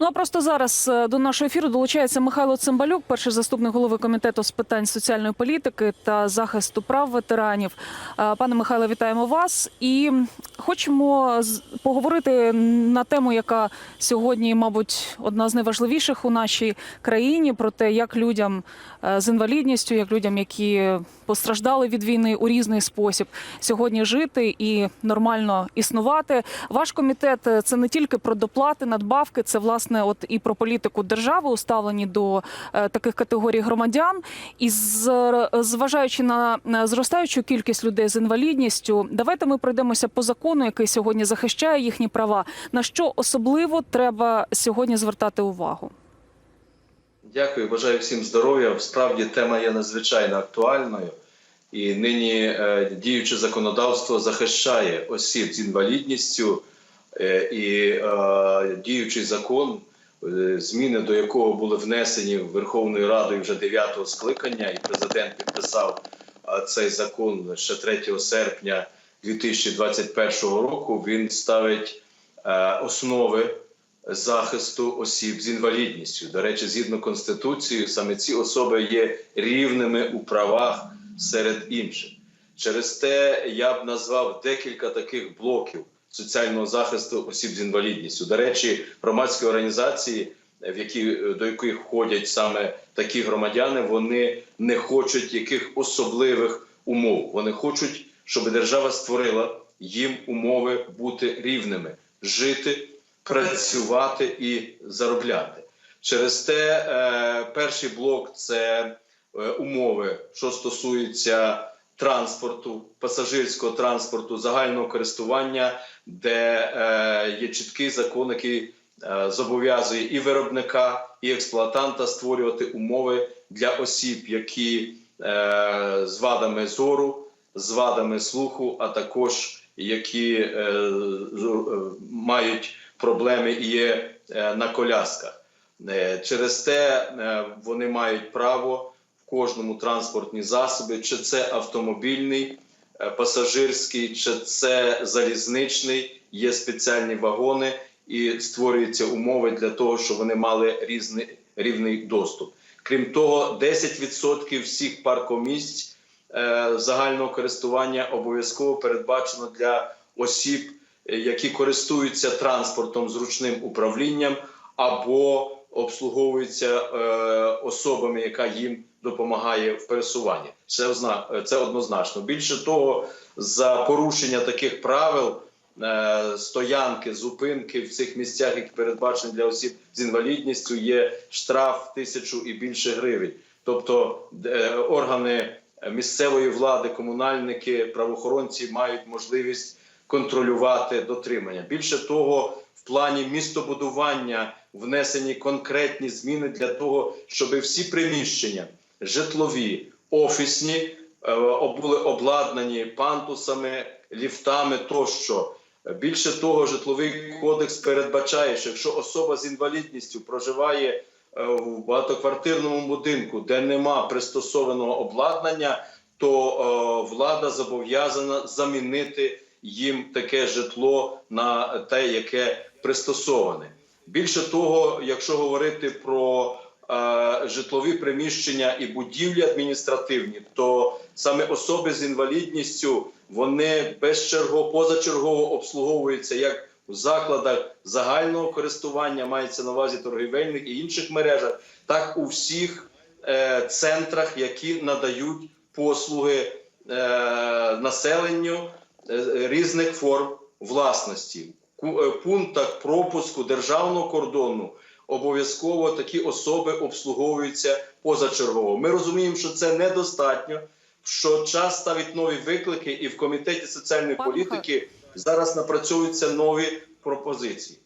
Ну а просто зараз е, до нашого ефіру долучається Михайло Цимбалюк, перший заступник голови комітету з питань соціальної політики та захисту прав ветеранів. Е, Пане Михайло, вітаємо вас і хочемо поговорити на тему, яка сьогодні, мабуть, одна з найважливіших у нашій країні, про те, як людям е, з інвалідністю, як людям, які постраждали від війни у різний спосіб, сьогодні жити і нормально існувати. Ваш комітет це не тільки про доплати, надбавки, це власне от і про політику держави, уставлені до е, таких категорій громадян. І зважаючи на зростаючу кількість людей з інвалідністю, давайте ми пройдемося по закону, який сьогодні захищає їхні права. На що особливо треба сьогодні звертати увагу? Дякую, бажаю всім здоров'я. Справді тема є надзвичайно актуальною, і нині е, діюче законодавство захищає осіб з інвалідністю, і е, діючий закон, е, зміни до якого були внесені Верховною Радою вже 9-го скликання, і президент підписав е, цей закон ще 3 серпня 2021 року. Він ставить е, основи захисту осіб з інвалідністю. До речі, згідно конституції, саме ці особи є рівними у правах серед інших. Через те я б назвав декілька таких блоків соціального захисту осіб з інвалідністю. До речі, громадські організації, в які до яких входять саме такі громадяни, вони не хочуть яких особливих умов. Вони хочуть, щоб держава створила їм умови бути рівними, жити працювати і заробляти. Через те е, перший блок це е, умови, що стосуються транспорту, пасажирського транспорту, загального користування, де е, є чіткий закон, який е, зобов'язує і виробника, і експлуатанта створювати умови для осіб, які е, з вадами зору, з вадами слуху, а також які е, е, мають проблеми і є е, на колясках. Е, Через те вони мають право кожному транспортні засоби, чи це автомобільний, е, пасажирський, чи це залізничний, є спеціальні вагони і створюються умови для того, щоб вони мали різний рівний доступ. Крім того, 10% всіх паркомісць е, загального користування обов'язково передбачено для осіб, е, які користуються транспортом з ручним управлінням або обслуговуються е, особами, яка їм допомагає в пересуванні. Це це однозначно. Більше того, за порушення таких правил. е, Стоянки, зупинки в цих місцях, які передбачені для осіб з інвалідністю, є штраф тисячу і більше гривень. Тобто е, органи місцевої влади, комунальники, правоохоронці мають можливість контролювати дотримання. Більше того, в плані містобудування внесені конкретні зміни для того, щоб всі приміщення житлові, офісні е, були обладнані пантусами, ліфтами тощо. Більше того, житловий кодекс передбачає, що якщо особа з інвалідністю проживає е, в багатоквартирному будинку, де нема пристосованого обладнання, то е, влада зобов'язана замінити їм таке житло на те, яке пристосоване. Більше того, якщо говорити про житлові приміщення і будівлі адміністративні, то саме особи з інвалідністю вони безчергово, позачергово обслуговуються як в закладах загального користування, мається на увазі торгівельних і інших мережах, так у всіх е, центрах, які надають послуги е, населенню е, різних форм власності. Ку- е, пунктах пропуску державного кордону обов'язково такі особи обслуговуються позачергово. Ми розуміємо, що це недостатньо, що час ставить нові виклики, і в комітеті соціальної політики зараз напрацьовуються нові пропозиції.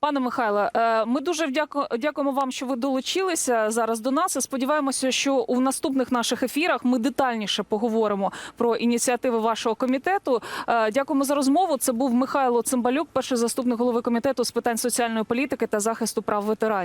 Пане Михайле, е, ми дуже дякуємо вам, що ви долучилися зараз до нас. Сподіваємося, що у наступних наших ефірах ми детальніше поговоримо про ініціативи вашого комітету. Е, Дякуємо за розмову. Це був Михайло Цимбалюк, перший заступник голови комітету з питань соціальної політики та захисту прав ветеранів.